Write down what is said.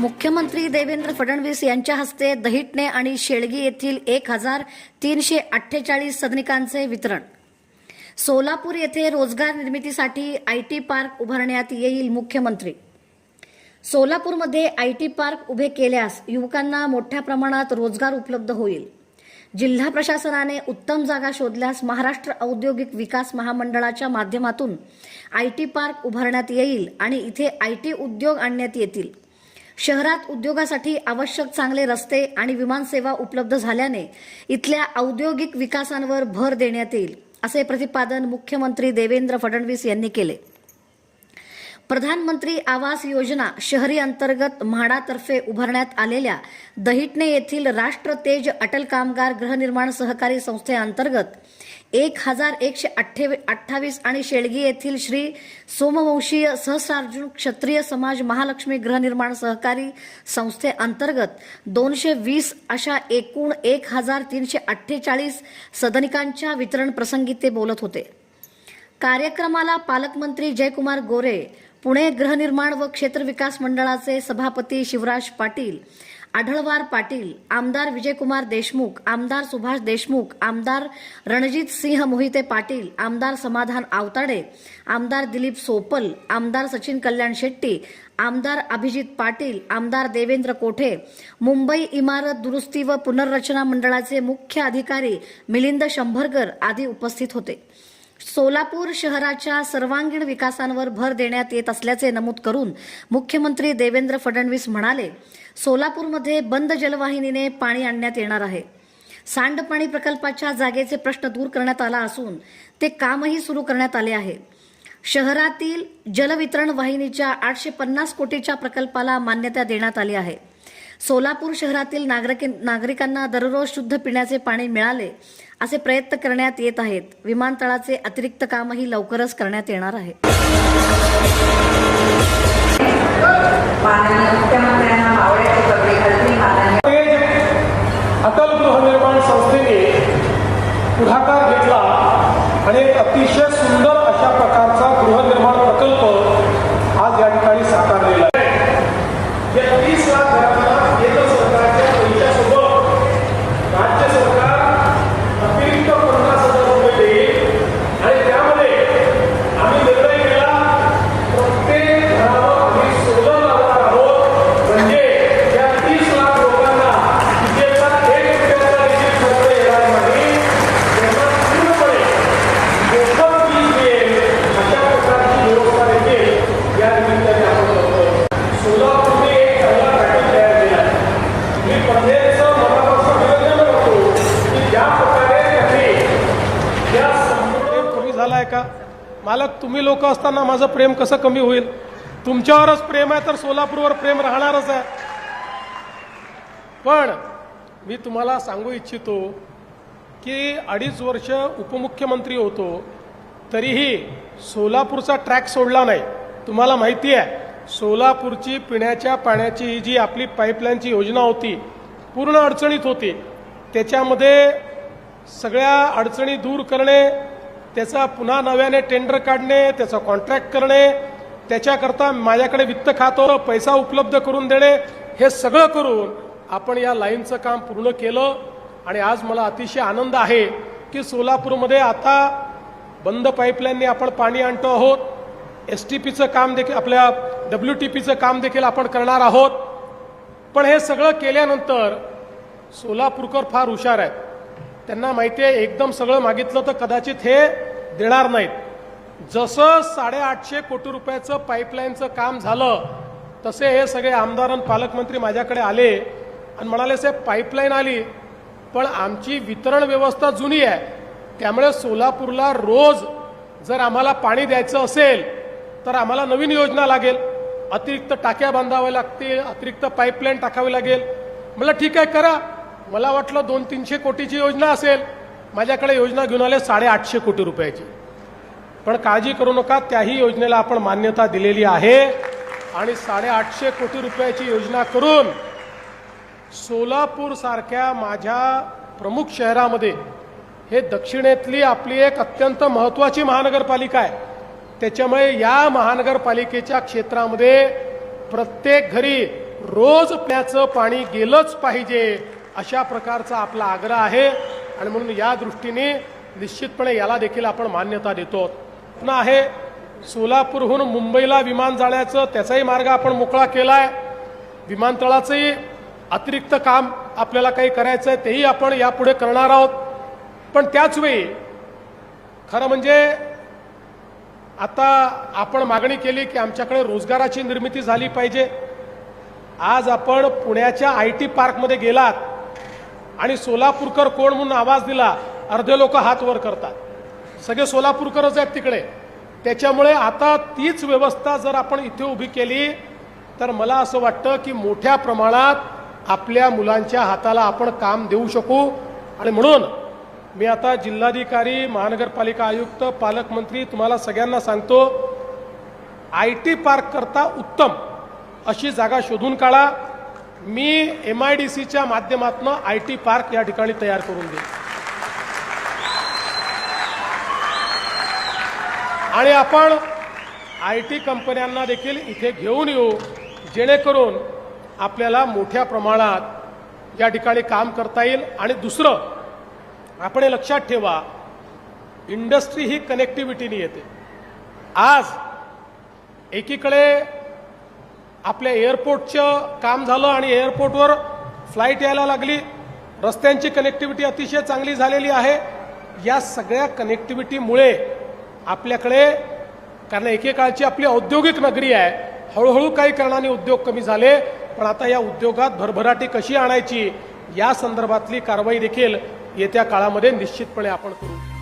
मुख्यमंत्री देवेंद्र फडणवीस यांच्या हस्ते दहिटणे आणि शेळगी येथील एक हजार तीनशे अठ्ठेचाळीस सदनिकांचे वितरण. सोलापूर येथे रोजगार निर्मितीसाठी आय टी पार्क उभारण्यात येईल मुख्यमंत्री. सोलापूरमध्ये आय टी पार्क उभे केल्यास युवकांना मोठ्या प्रमाणात रोजगार उपलब्ध होईल. जिल्हा प्रशासनाने उत्तम जागा शोधल्यास महाराष्ट्र औद्योगिक विकास महामंडळाच्या माध्यमातून आय टी पार्क उभारण्यात येईल आणि इथे आय टी उद्योग आणण्यात येतील. शहरात उद्योगासाठी आवश्यक चांगले रस्ते आणि विमानसेवा उपलब्ध झाल्याने इथल्या औद्योगिक विकासांवर भर देण्यात येईल असे प्रतिपादन मुख्यमंत्री देवेंद्र फडणवीस यांनी केले. प्रधानमंत्री आवास योजना शहरी अंतर्गत म्हाडातर्फे उभारण्यात आलेल्या दहिटणे येथील राष्ट्र तेज अटल कामगार गृहनिर्माण सहकारी संस्थेअंतर्गत एक हजार एकशे अठ्ठावीस आणि शेळगी येथील श्री सोमवंशीय सहस्रार्जुन क्षत्रिय समाज महालक्ष्मी गृहनिर्माण सहकारी संस्थेअंतर्गत दोनशे वीस अशा एकूण एक हजार तीनशे अठ्ठेचाळीस सदनिकांच्या वितरण प्रसंगी ते बोलत होते. कार्यक्रमाला पालकमंत्री जयकुमार गोरे पुणे गृहनिर्माण व क्षेत्र विकास मंडळाचे सभापती शिवराज पाटील आढळवार पाटील आमदार विजयकुमार देशमुख आमदार सुभाष देशमुख आमदार रणजित सिंह मोहिते पाटील आमदार समाधान आवताडे आमदार दिलीप सोपल आमदार सचिन कल्याण शेट्टी आमदार अभिजित पाटील आमदार देवेंद्र कोठे मुंबई इमारत दुरुस्ती व पुनर्रचना मंडळाचे मुख्य अधिकारी मिलिंद शंभरकर आदी उपस्थित होते. सोलापूर शहराच्या सर्वांगीण विकासांवर भर देण्यात येत असल्याचे नमूद करून मुख्यमंत्री देवेंद्र फडणवीस म्हणाले सोलापूरमध्ये बंद जलवाहिनीने पाणी आणण्यात येणार आहे. सांडपाणी प्रकल्पाच्या जागेचे प्रश्न दूर करण्यात आला असून ते कामही सुरू करण्यात आले आहे. शहरातील जलवितरण वाहिनीच्या आठशे पन्नास कोटीच्या प्रकल्पाला मान्यता देण्यात आली आहे. सोलापूर शहरातील नागरिक नागरिकांना दररोज शुद्ध पिण्याचे पाणी मिळाले असे प्रयत्न करण्यात येत आहेत. विमानतळाचे अतिरिक्त कामही लवकरच करण्यात येणार आहे. अटल गृहनिर्माण संस्थेने पुढाकार घेतला आणि एक अतिशय सुंदर अशा प्रकारचा गृहनिर्माण प्रकल्प आज या ठिकाणी साकारलेला आहे या तीस लाख घरांना केंद्र सरकारच्या पैशासोबत राज्य सरकार अतिरिक्त पन्नास हजार रुपये देईल आणि त्यामध्ये आम्ही निर्णय केला प्रत्येक घरावर आम्ही सोलर लावणार आहोत म्हणजे या तीस लाख लोकांना विजेचा एक रुपयाचा देखील खर्च येणार नाही त्यांना पूर्णपणे मोफत वीज मिळेल अशा प्रकारची व्यवस्था देखील या निमित्ताने आपण करतो सोलापूरने एक चांगला पॅटर्न तयार केला आहे मी पटेलचं मनापासून अभिनंदन करतो की ज्या प्रकारे त्यांनी या संपूर्ण कमी झालाय का? मला तुम्ही लोक असताना माझं प्रेम कसं कमी होईल? तुमच्यावरच प्रेम आहे तर सोलापूरवर प्रेम राहणारच आहे. पण मी तुम्हाला सांगू इच्छितो की अडीच वर्ष उपमुख्यमंत्री होतो तरीही सोलापूरचा ट्रॅक सोडला नाही. तुम्हाला माहिती आहे सोलापूरची पिण्याच्या पाण्याची ही जी आपली पाईपलाईनची योजना होती पूर्ण अडचणीत होती. त्याच्यामध्ये सगळ्या अडचणी दूर करणे त्याचा पुन्हा नव्याने टेंडर काढणे त्याचा कॉन्ट्रॅक्ट करणे त्याच्याकरता माझ्याकडे वित्त खातं पैसा उपलब्ध करून देणे हे सगळं करून आपण या लाईनचं काम पूर्ण केलं. आणि आज मला अतिशय आनंद आहे की सोलापूरमध्ये आता बंद पाईपलाईनने आपण पाणी आणतो आहोत. एस टी पीचं काम देखील आपल्या डब्ल्यू टी पीचं काम देखील आपण करणार आहोत. पण हे सगळं केल्यानंतर सोलापूरकर फार हुशार आहेत. त्यांना माहिती आहे एकदम सगळं मागितलं तर कदाचित हे देणार नाहीत. जसं साडेआठशे कोटी रुपयाचं पाईपलाईनचं काम झालं तसे हे सगळे आमदार आणि पालकमंत्री माझ्याकडे आले आणि म्हणाले साहेब पाईपलाईन आली पण आमची वितरण व्यवस्था जुनी आहे. त्यामुळे सोलापूरला रोज जर आम्हाला पाणी द्यायचं असेल तर आम्हाला नवीन योजना लागेल. अतिरिक्त टाक्या बांधाव्या लागतील अतिरिक्त पाईपलाईन टाकावी लागेल. मला ठीक आहे करा. मला वाटलं दोन तीनशे कोटीची योजना असेल माझ्याकडे योजना घेऊन आले साडेआठशे कोटी रुपयाची. पण काळजी करू नका त्याही योजनेला आपण मान्यता दिलेली आहे. आणि साडेआठशे कोटी रुपयाची योजना करून सोलापूर सारख्या माझ्या प्रमुख शहरामध्ये हे दक्षिणेतली आपली एक अत्यंत महत्त्वाची महानगरपालिका आहे. त्याच्यामुळे या महानगरपालिकेच्या क्षेत्रामध्ये प्रत्येक घरी रोज प्याचं पाणी गेलंच पाहिजे अशा प्रकारचा आपला आग्रह आहे. आणि म्हणून या दृष्टीने निश्चितपणे याला देखील आपण मान्यता देतो. पुन्हा आहे सोलापूरहून मुंबईला विमान जाण्याचं त्याचाही मार्ग आपण मोकळा केला आहे विमानतळाचंही अतिरिक्त काम आपल्याला काही करायचं आहे तेही आपण यापुढे करणार आहोत. पण त्याचवेळी खरं म्हणजे आता आपण मागणी केली की आमच्याकडे रोजगाराची निर्मिती झाली पाहिजे. आज आपण पुण्याच्या आय टी पार्कमध्ये गेलात. आणि सोलापूरकर कोण म्हणून आवाज दिला अर्धे लोक हात वर करतात. सगळे सोलापूरकरच आहेत तिकडे. त्याच्यामुळे आता तीच व्यवस्था जर आपण इथे उभी केली तर मला असं वाटतं की मोठ्या प्रमाणात आपल्या मुलांच्या हाताला आपण काम देऊ शकू. आणि म्हणून मी आता जिल्हाधिकारी महानगरपालिका आयुक्त पालकमंत्री तुम्हाला सगळ्यांना सांगतो आय टी पार्क करता उत्तम अशी जागा शोधून काढा. मी एम आय डी सीच्या माध्यमातून आय टी पार्क या ठिकाणी तयार करून देईन. आणि आपण आय टी कंपन्यांना देखील इथे घेऊन येऊ जेणेकरून आपल्याला मोठ्या प्रमाणात या ठिकाणी काम करता येईल. आणि दुसरं आपण हे लक्षात ठेवा इंडस्ट्री ही कनेक्टिव्हिटीने येते. आज एकीकडे आपल्या एअरपोर्टचं काम झालं आणि एअरपोर्टवर फ्लाईट यायला लागली. रस्त्यांची कनेक्टिव्हिटी अतिशय चांगली झालेली आहे. या सगळ्या कनेक्टिव्हिटीमुळे आपल्याकडे कारण एकेकाळची आपली औद्योगिक नगरी आहे हळूहळू काही कारणाने उद्योग कमी झाले. पण आता या उद्योगात भरभराटी कशी आणायची या संदर्भातली कारवाई देखील येत्या काळामध्ये निश्चितपणे आपण करू.